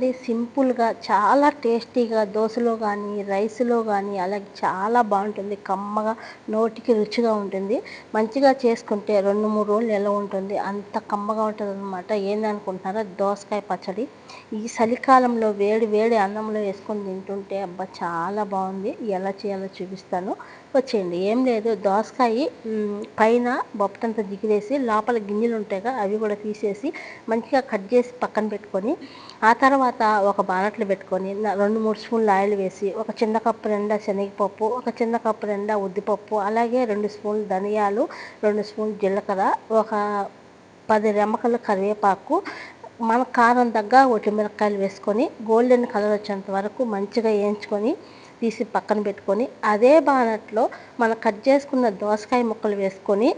అండి సింపుల్గా చాలా టేస్టీగా దోశలో కానీ రైస్లో కానీ అలాగే చాలా బాగుంటుంది. కమ్మగా నోటికి రుచిగా ఉంటుంది. మంచిగా చేసుకుంటే రెండు మూడు రోజులు ఎలా ఉంటుంది? అంత కమ్మగా ఉంటుంది అనమాట ఏందనుకుంటున్నారా? దోసకాయ పచ్చడి. ఈ చలికాలంలో వేడి వేడి అన్నంలో వేసుకొని తింటుంటే అబ్బా చాలా బాగుంది. ఎలా చేయాలో చూపిస్తాను. వచ్చేయండి ఏం లేదు. దోసకాయ పైన బొప్పటంతా దిగివేసి లోపల గింజలు ఉంటాయిగా అవి కూడా తీసేసి మంచిగా కట్ చేసి పక్కన పెట్టుకొని ఆ తర్వాత ఒక బానట్లు పెట్టుకొని రెండు మూడు స్పూన్లు ఆయిల్ వేసి ఒక చిన్న కప్పు నిండా శనగపప్పు ఒక చిన్న కప్పు నిండా ఉద్దిపప్పు అలాగే రెండు స్పూన్లు ధనియాలు రెండు స్పూన్లు జీలకర్ర ఒక పది రెమ్మకల కరివేపాకు మన కారం తగ్గ మిరపకాయలు వేసుకొని గోల్డెన్ కలర్ వచ్చేంత వరకు మంచిగా వేయించుకొని తీసి పక్కన పెట్టుకొని అదే బానట్లో మనం కట్ చేసుకున్న దోసకాయ ముక్కలు వేసుకొని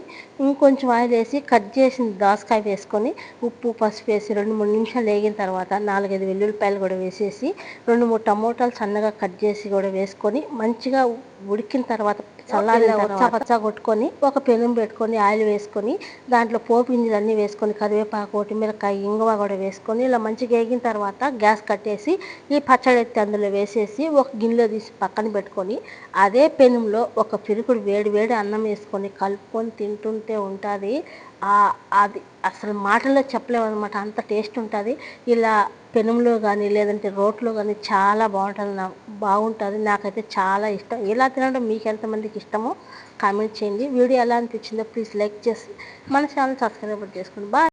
ఇంకొంచెం ఆయిల్ వేసి కట్ చేసిన దోసకాయ వేసుకొని ఉప్పు పసుపు వేసి రెండు మూడు నిమిషాలు వేగిన తర్వాత నాలుగైదు వెల్లుల్లిపాయలు కూడా వేసేసి రెండు మూడు టమోటాలు సన్నగా కట్ చేసి కూడా వేసుకొని మంచిగా ఉడికిన తర్వాత చల్లారిన పచ్చా కొట్టుకొని ఒక పెనం పెట్టుకొని ఆయిల్ వేసుకొని దాంట్లో పోపు గింజలు అన్నీ వేసుకొని కరివేపాకు మిరకాయ ఇంగువ కూడా వేసుకొని ఇలా మంచిగా వేగిన తర్వాత గ్యాస్ కట్టేసి ఈ పచ్చడి ఎత్తి అందులో వేసేసి ఒక గిన్నెలో తీసి పక్కన పెట్టుకొని అదే పెనంలో ఒక పిరుకుడు వేడి వేడి అన్నం వేసుకొని కలుపుకొని తింటుంటే ఉంటుంది. అది అసలు మాటల్లో చెప్పలేము అనమాట అంత టేస్ట్ ఉంటుంది. ఇలా పెనంలో కానీ లేదంటే రోట్లో కానీ చాలా బాగుంటుంది నా బాగుంటుంది. నాకైతే చాలా ఇష్టం. ఇలా తినడం మీకు ఎంతమందికి ఇష్టమో కామెంట్ చేయండి. వీడియో ఎలా అనిపించిందో ప్లీజ్ లైక్ చేసి మన ఛానల్ సబ్స్క్రైబ్ చేసుకోండి. బాయ్.